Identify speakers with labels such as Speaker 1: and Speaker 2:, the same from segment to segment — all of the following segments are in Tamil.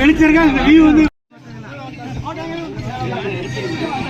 Speaker 1: வெளிச்சிருக்கேன் அந்த வியூ வந்து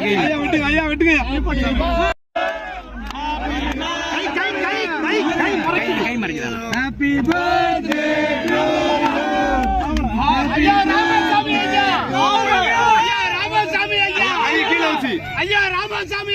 Speaker 1: ஐயா விட்டுங்க ஐயா விட்டுங்க ஹாப்பி பர்த்டே
Speaker 2: ராமசாமி ஐயா ஐயா ராமசாமி ஐயா ஐயா ராமசாமி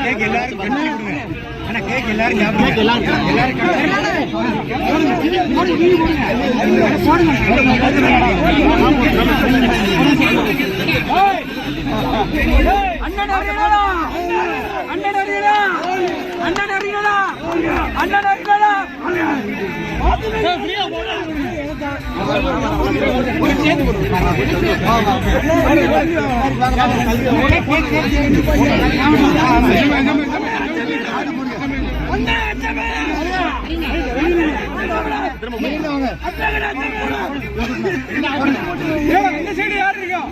Speaker 1: கேக் எல்லாரும் கட்டி கேக் எல்லாரும் எல்லாரும்
Speaker 2: அண்ணன் அண்ணன் அறிகளா இந்த சைடு யார் இருக்கா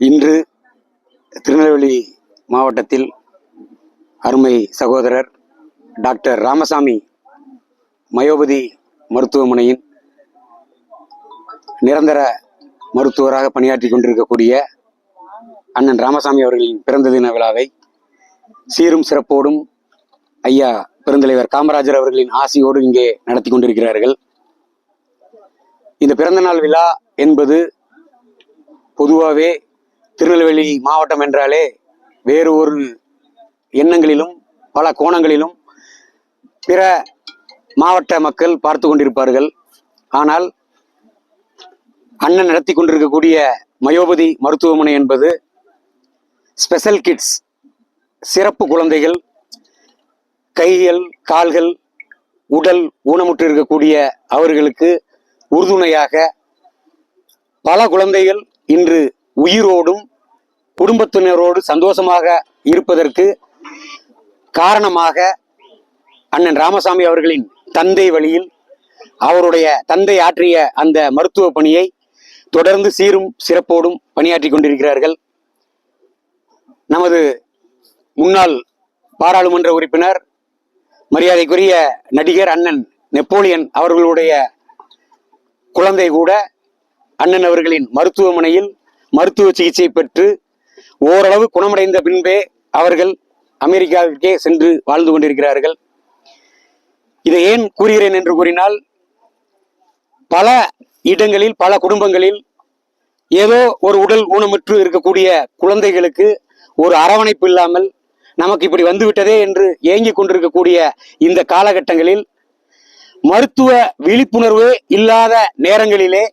Speaker 3: இன்று திருநெல்வேலி மாவட்டத்தில் அருமை சகோதரர் டாக்டர் ராமசாமி மயோபதி மருத்துவமனையின் நிரந்தர மருத்துவராக பணியாற்றி கொண்டிருக்கக்கூடிய அண்ணன் ராமசாமி அவர்களின் பிறந்த தின விழாவை சீரும் சிறப்போடும் ஐயா பெருந்தலைவர் காமராஜர் அவர்களின் ஆசியோடு இங்கே நடத்தி கொண்டிருக்கிறார்கள். இந்த பிறந்தநாள் விழா என்பது பொதுவாகவே திருநெல்வேலி மாவட்டம் என்றாலே வேறு ஒரு எண்ணங்களிலும் பல கோணங்களிலும் பிற மாவட்ட மக்கள் பார்த்து கொண்டிருப்பார்கள். ஆனால் அண்ணன் நடத்தி கொண்டிருக்கக்கூடிய மயோபதி மருத்துவமனை என்பது ஸ்பெஷல் கிட்ஸ் சிறப்பு குழந்தைகள் கைகள் கால்கள் உடல் ஊனமுற்று இருக்கக்கூடிய அவர்களுக்கு உறுதுணையாக பல குழந்தைகள் இன்று உயிரோடும் குடும்பத்தினரோடு சந்தோஷமாக இருப்பதற்கு காரணமாக அண்ணன் ராமசாமி அவர்களின் தந்தை வழியில் அவருடைய தந்தை ஆற்றிய அந்த மருத்துவ பணியை தொடர்ந்து சீரும் சிறப்போடும் பணியாற்றி கொண்டிருக்கிறார்கள். நமது முன்னாள் பாராளுமன்ற உறுப்பினர் மரியாதைக்குரிய நடிகர் அண்ணன் நெப்போலியன் அவர்களுடைய குழந்தை கூட அண்ணன் அவர்களின் மருத்துவமனையில் மருத்துவ சிகிச்சை பெற்று ஓரளவு குணமடைந்த பின்பே அவர்கள் அமெரிக்காவிற்கே சென்று வாழ்ந்து கொண்டிருக்கிறார்கள். இதை ஏன் கூறுகிறேன் என்று கூறினால் பல இடங்களில் பல குடும்பங்களில் ஏதோ ஒரு உடல் ஊனமுற்று இருக்கக்கூடிய குழந்தைகளுக்கு ஒரு அரவணைப்பு இல்லாமல் நமக்கு இப்படி வந்துவிட்டதே என்று ஏங்கிக் கொண்டிருக்கக்கூடிய இந்த காலகட்டங்களில் மருத்துவ விழிப்புணர்வு இல்லாத நேரங்களிலே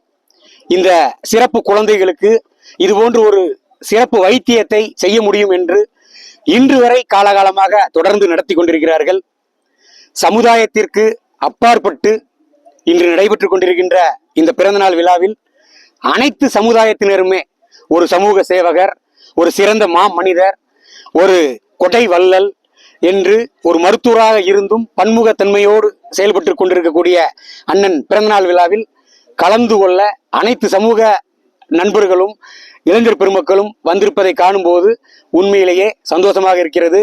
Speaker 3: இந்த சிறப்பு குழந்தைகளுக்கு இது போன்று ஒரு சிறப்பு வைத்தியத்தை செய்ய முடியும் என்று இன்று வரை காலகாலமாக தொடர்ந்து நடத்தி கொண்டிருக்கிறார்கள். சமுதாயத்திற்கு அப்பாற்பட்டு இன்று நடைபெற்றுக் கொண்டிருக்கின்ற இந்த பிறந்தநாள் விழாவில் அனைத்து சமுதாயத்தினருமே ஒரு சமூக சேவகர் ஒரு சிறந்த மா மனிதர் ஒரு கொடை வள்ளல் என்று ஒரு மருத்துவராக இருந்தும் பன்முகத்தன்மையோடு செயல்பட்டு கொண்டிருக்கக்கூடிய அண்ணன் பிறந்தநாள் விழாவில் கலந்து கொள்ள அனைத்து சமூக நண்பர்களும் இளைஞர் பெருமக்களும் வந்திருப்பதை காணும்போது உண்மையிலேயே சந்தோஷமாக இருக்கிறது.